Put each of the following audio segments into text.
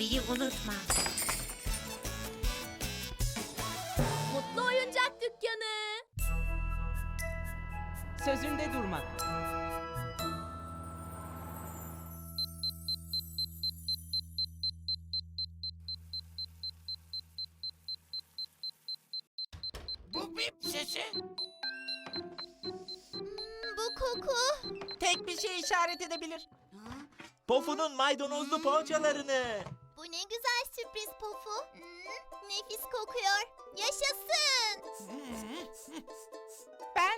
Robbie'yi unutma. Mutlu Oyuncak Dükkanı. Sözünde durmak. Bu bip sesi. Bu koku. Tek bir şey işaret edebilir. Pofu'nun maydanozlu poğaçalarını.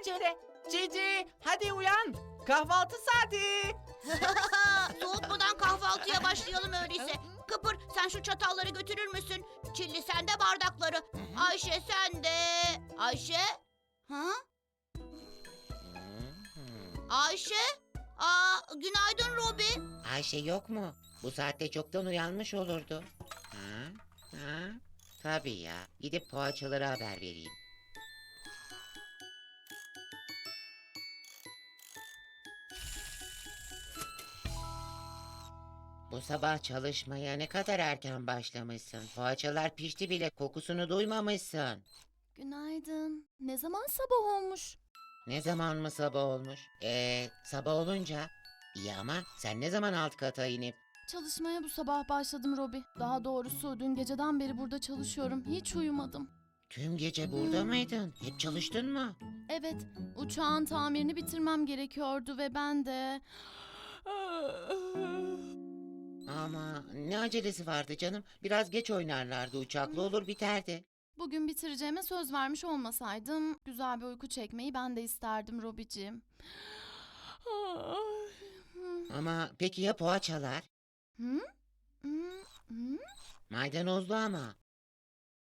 Pencere. Cici, hadi uyan. Kahvaltı saati. Soğutmadan kahvaltıya başlayalım öyleyse. Kıpır sen şu çatalları götürür müsün? Çilli sen de bardakları. Ayşe sen de. Ayşe? Ha? Ayşe? Aa, günaydın Robi. Ayşe yok mu? Bu saatte çoktan uyanmış olurdu. Ha? Ha? Tabii ya. Gidip poğaçalara haber vereyim. Bu sabah çalışmaya ne kadar erken başlamışsın. Poğaçalar pişti bile kokusunu duymamışsın. Günaydın. Ne zaman sabah olmuş? Ne zaman mı sabah olmuş? Ee, sabah olunca. İyi ama sen ne zaman alt kata inip Çalışmaya bu sabah başladım Robi. Daha doğrusu dün geceden beri burada çalışıyorum. Hiç uyumadım. tüm gece burada mıydın? Hep çalıştın mı? Evet, uçağın tamirini bitirmem gerekiyordu ve ben de... Ama ne acelesi vardı canım? Biraz geç oynarlardı uçaklı olur biterdi. Bugün bitireceğime söz vermiş olmasaydım güzel bir uyku çekmeyi ben de isterdim Robicim. Ama peki ya poğaçalar? Hı? Hı? Hı? Maydanozlu ama.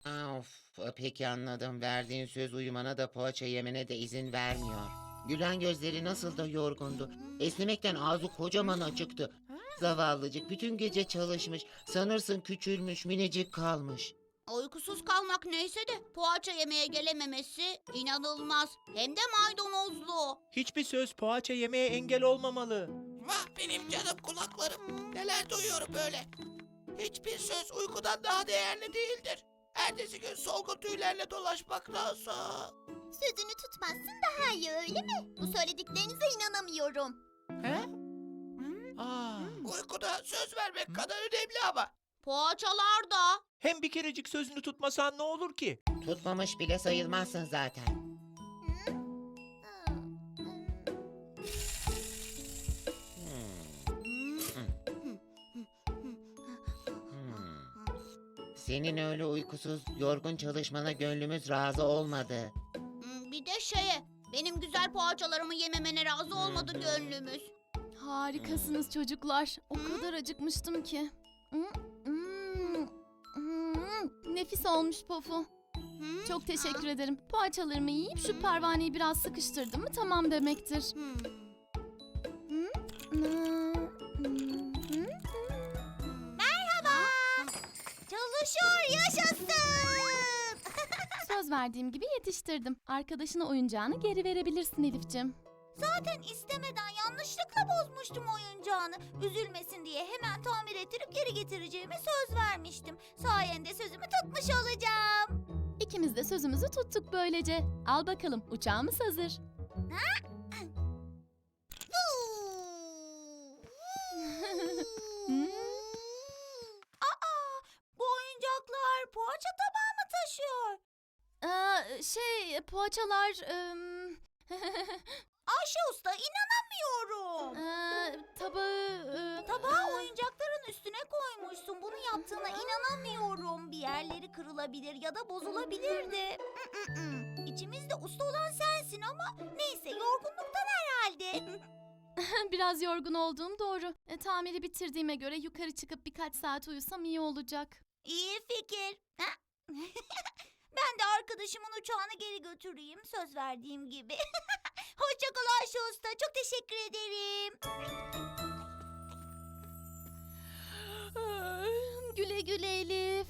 Aa, Of, peki anladım. Verdiğin söz uyumana da poğaça yemene de izin vermiyor. Gülen gözleri nasıl da yorgundu. Esnemekten ağzı kocaman açıktı. Zavallıcık bütün gece çalışmış. Sanırsın küçülmüş, minicik kalmış. Uykusuz kalmak neyse de poğaça yemeye gelememesi inanılmaz. Hem de maydanozlu. Hiçbir söz poğaça yemeye engel olmamalı. Vah benim canım kulaklarım. Neler duyuyorum böyle. Hiçbir söz uykudan daha değerli değildir. Ertesi gün solgun tüylerle dolaşmaktansa. Sözünü tutmazsın daha iyi öyle mi? Bu söylediklerinize inanamıyorum. He? Aa, Uykuda söz vermek kadar önemli ama. Poğaçalar da. hem bir kerecik sözünü tutmasan ne olur ki? Tutmamış bile sayılmazsın zaten. Senin öyle uykusuz, yorgun çalışmana gönlümüz razı olmadı. Hmm, Bir de şeye, benim güzel poğaçalarımı yememene razı olmadı gönlümüz. Harikasınız çocuklar. O kadar acıkmıştım ki. Hmm, hmm, hmm. Nefis olmuş Pofu. Çok teşekkür ederim. Poğaçalarımı yiyip şu pervaneyi biraz sıkıştırdım mı tamam demektir. Merhaba. Çalışıyor yaşasın. Söz verdiğim gibi yetiştirdim. Arkadaşına oyuncağını geri verebilirsin Elif'ciğim. Zaten istemeden yanlışlıkla bozmuştum oyuncağını. Üzülmesin diye hemen tamir ettirip geri getireceğime söz vermiştim. Sayende sözümü tutmuş olacağım. İkimiz de sözümüzü tuttuk böylece. Al bakalım uçağımız hazır. Aa, bu oyuncaklar poğaça tabağı mı taşıyor? Ee, şey poğaçalar... ım, Ayşe Usta inanamıyorum. ee, tabağı... e, Tabağı oyuncakların üstüne koymuşsun. Bunu yaptığına inanamıyorum. Bir yerleri kırılabilir ya da bozulabilirdi. İçimizde usta olan sensin ama neyse yorgunluktan herhalde. Biraz yorgun olduğum doğru. E, tamiri bitirdiğime göre yukarı çıkıp birkaç saat uyusam iyi olacak. İyi fikir. Ha? ben de arkadaşımın uçağını geri götüreyim söz verdiğim gibi. Hoşça kal Ayşe Usta. Çok teşekkür ederim. güle güle Elif.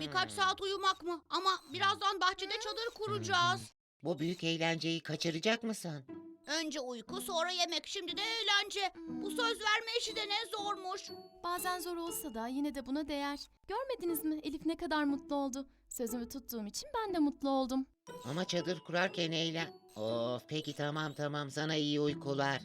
Birkaç saat uyumak mı? Ama birazdan bahçede çadır kuracağız. Bu büyük eğlenceyi kaçıracak mısın? Önce uyku sonra yemek şimdi de eğlence. Bu söz verme işi de ne zormuş. Bazen zor olsa da yine de buna değer. Görmediniz mi Elif ne kadar mutlu oldu. Sözümü tuttuğum için ben de mutlu oldum. Ama çadır kurarken eğlen... Of peki tamam tamam sana iyi uykular.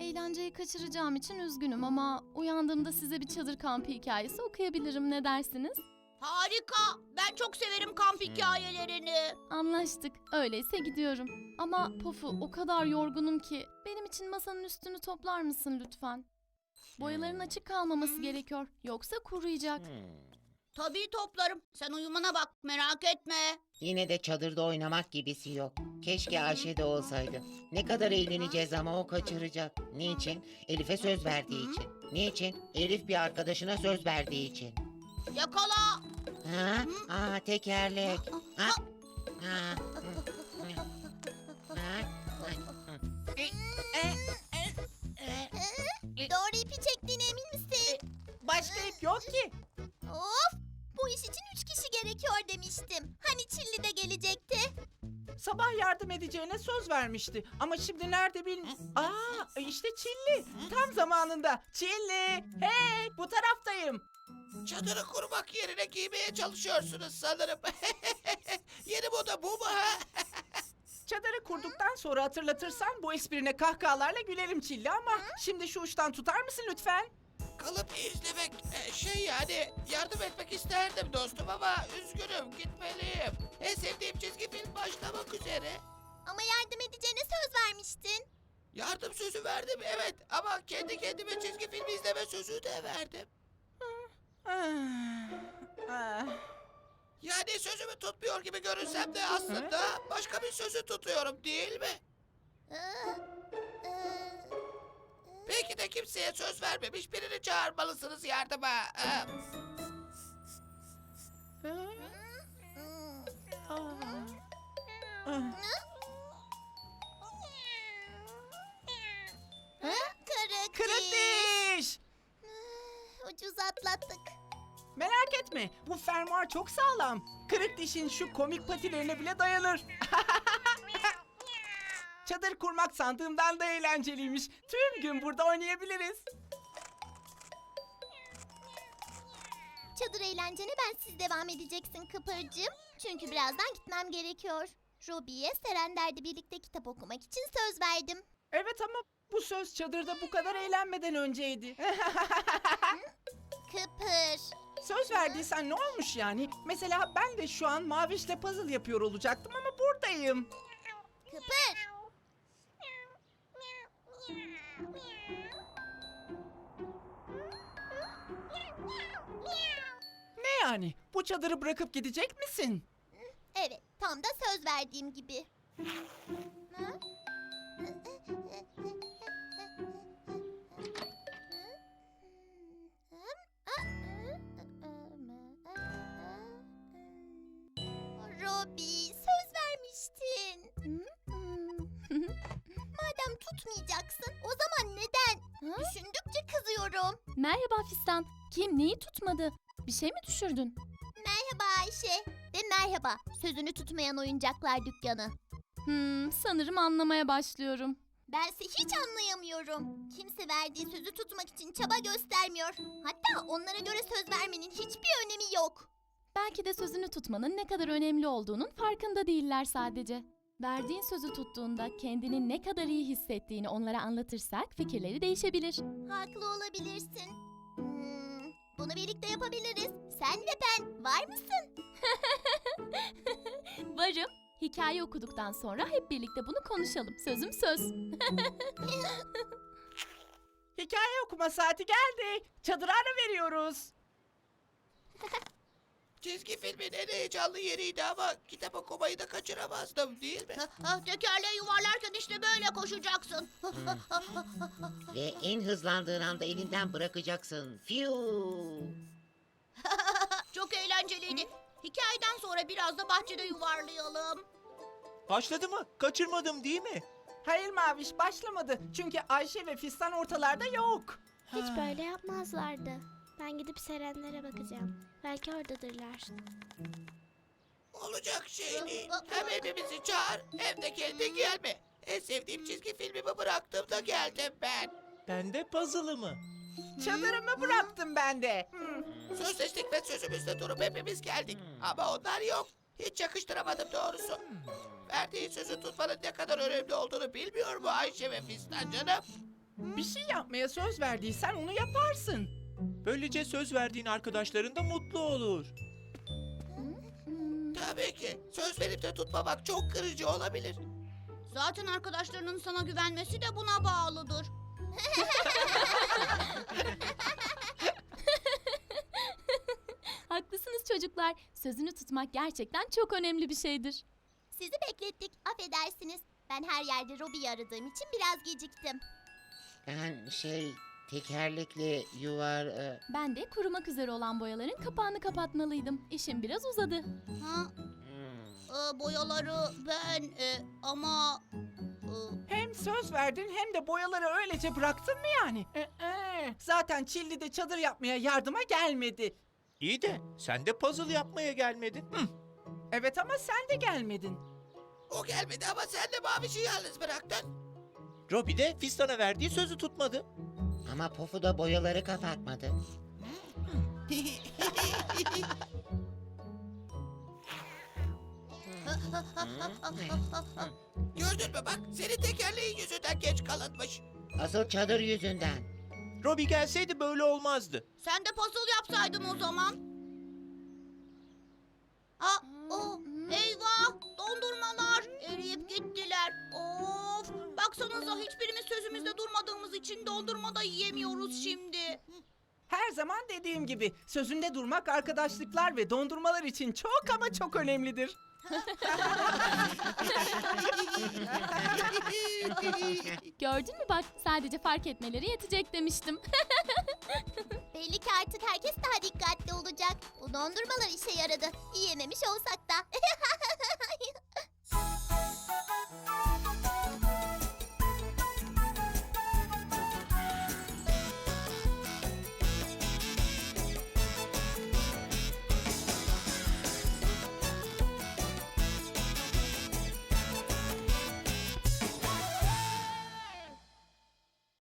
Eğlenceyi kaçıracağım için üzgünüm ama uyandığımda size bir çadır kampı hikayesi okuyabilirim ne dersiniz? Harika. Ben çok severim kamp hikayelerini. Anlaştık. Öyleyse gidiyorum. Ama Pofu o kadar yorgunum ki benim için masanın üstünü toplar mısın lütfen? Boyaların açık kalmaması gerekiyor. Yoksa kuruyacak. Hmm. Tabii toplarım. Sen uyumana bak merak etme. Yine de çadırda oynamak gibisi yok. Keşke Ayşe de olsaydı. Ne kadar eğleneceğiz ama o kaçıracak. Niçin? Elif'e söz verdiği için. Niçin? Elif bir arkadaşına söz verdiği için. Yakala. Ha? Aa tekerlek. Ha? Ha? Ha? Doğru ipi çektiğine emin misin? Başka ip yok ki. Of! Bu iş için üç kişi gerekiyor demiştim. Hani Çilli de gelecekti? Sabah yardım edeceğine söz vermişti. Ama şimdi nerede bilmiyorum. Aa işte Çilli. Tam zamanında. Çilli. Hey bu taraftayım. Çadırı kurmak yerine giymeye çalışıyorsunuz sanırım. Yeni moda bu mu ha? Çadırı kurduktan sonra hatırlatırsan bu esprine kahkahalarla gülerim Çilli ama şimdi şu uçtan tutar mısın lütfen? Kalıp izlemek e, şey yani yardım etmek isterdim dostum ama üzgünüm gitmeliyim. En sevdiğim çizgi film başlamak üzere. Ama yardım edeceğine söz vermiştin. Yardım sözü verdim evet ama kendi kendime çizgi film izleme sözü de verdim. Yani sözümü tutmuyor gibi görünsem de aslında başka bir sözü tutuyorum değil mi? Belki de kimseye söz vermemiş birini çağırmalısınız yardıma. Ee. Ah. Etme bu fermuar çok sağlam. Kırık dişin şu komik patilerine bile dayanır. Çadır kurmak sandığımdan da eğlenceliymiş. Tüm gün burada oynayabiliriz. Çadır eğlencene ben siz devam edeceksin Kıpırcığım. Çünkü birazdan gitmem gerekiyor. Robi'ye Serender'de birlikte kitap okumak için söz verdim. Evet ama bu söz çadırda bu kadar eğlenmeden önceydi. Kıpır. Söz verdiysen ne olmuş yani? Mesela ben de şu an Maviş'le puzzle yapıyor olacaktım ama buradayım. Kıpır. Ne yani? Bu çadırı bırakıp gidecek misin? Evet, tam da söz verdiğim gibi. Ha? Düşündükçe kızıyorum. Merhaba Fistan. Kim neyi tutmadı? Bir şey mi düşürdün? Merhaba Ayşe. Ve merhaba, sözünü tutmayan oyuncaklar dükkanı. Hmm, sanırım anlamaya başlıyorum. Bense hiç anlayamıyorum. Kimse verdiği sözü tutmak için çaba göstermiyor. Hatta onlara göre söz vermenin hiçbir önemi yok. Belki de sözünü tutmanın ne kadar önemli olduğunun farkında değiller sadece. Verdiğin sözü tuttuğunda kendini ne kadar iyi hissettiğini onlara anlatırsak fikirleri değişebilir. Haklı olabilirsin. Hmm, bunu birlikte yapabiliriz. Sen ve ben. Var mısın? Varım. Hikaye okuduktan sonra hep birlikte bunu konuşalım. Sözüm söz. Hikaye okuma saati geldi. Çadıra ara veriyoruz. çizgi filmin en heyecanlı yeriydi ama kitap okumayı da kaçıramazdım değil mi? Ha, tekerleği yuvarlarken işte böyle koşacaksın. Ve en hızlandığın anda elinden bırakacaksın. Fiu. Çok eğlenceliydi. Hikayeden sonra biraz da bahçede yuvarlayalım. Başladı mı? Kaçırmadım değil mi? Hayır Maviş başlamadı. Çünkü Ayşe ve Fistan ortalarda yok. Hiç böyle yapmazlardı. Ben gidip serenlere bakacağım. Belki oradadırlar. Olacak şey değil. Hem evimizi çağır hem de kendi gelme. En sevdiğim çizgi filmimi bıraktığımda geldim ben. Ben de puzzle'ımı. Çadırımı bıraktım ben de. Sözleştik ve sözümüzde durup hepimiz geldik. Ama onlar yok. Hiç yakıştıramadım doğrusu. Verdiği sözü tutmanın ne kadar önemli olduğunu bilmiyor mu Ayşe ve Fistan canım? Bir şey yapmaya söz verdiysen onu yaparsın. Böylece söz verdiğin arkadaşların da mutlu olur. Tabii ki. Söz verip de tutmamak çok kırıcı olabilir. Zaten arkadaşlarının sana güvenmesi de buna bağlıdır. Haklısınız çocuklar. Sözünü tutmak gerçekten çok önemli bir şeydir. Sizi beklettik. Affedersiniz. Ben her yerde Robi'yi aradığım için biraz geciktim. Ben şey tekerlekli yuvar... e, Ben de kurumak üzere olan boyaların kapağını kapatmalıydım. İşim biraz uzadı. Ha, hmm. e, boyaları ben e, ama e, Hem söz verdin hem de boyaları öylece bıraktın mı yani? Ee, zaten Çilli de çadır yapmaya yardıma gelmedi. İyi de sen de puzzle yapmaya gelmedin. Hı. Evet ama sen de gelmedin. O gelmedi ama sen de Maviş'i yalnız bıraktın. Robbie de Fistan'a verdiği sözü tutmadı. Ama Pofu da boyaları kapatmadı. Gördün mü bak senin tekerleğin yüzünden geç kalınmış. Asıl çadır yüzünden. Robbie gelseydi böyle olmazdı. sen de puzzle yapsaydın o zaman. Aa, baksanıza hiçbirimiz sözümüzde durmadığımız için dondurma da yiyemiyoruz şimdi. Her zaman dediğim gibi sözünde durmak arkadaşlıklar ve dondurmalar için çok ama çok önemlidir. Gördün mü bak sadece fark etmeleri yetecek demiştim. Belli ki artık herkes daha dikkatli olacak. Bu dondurmalar işe yaradı. Yiyememiş olsak da.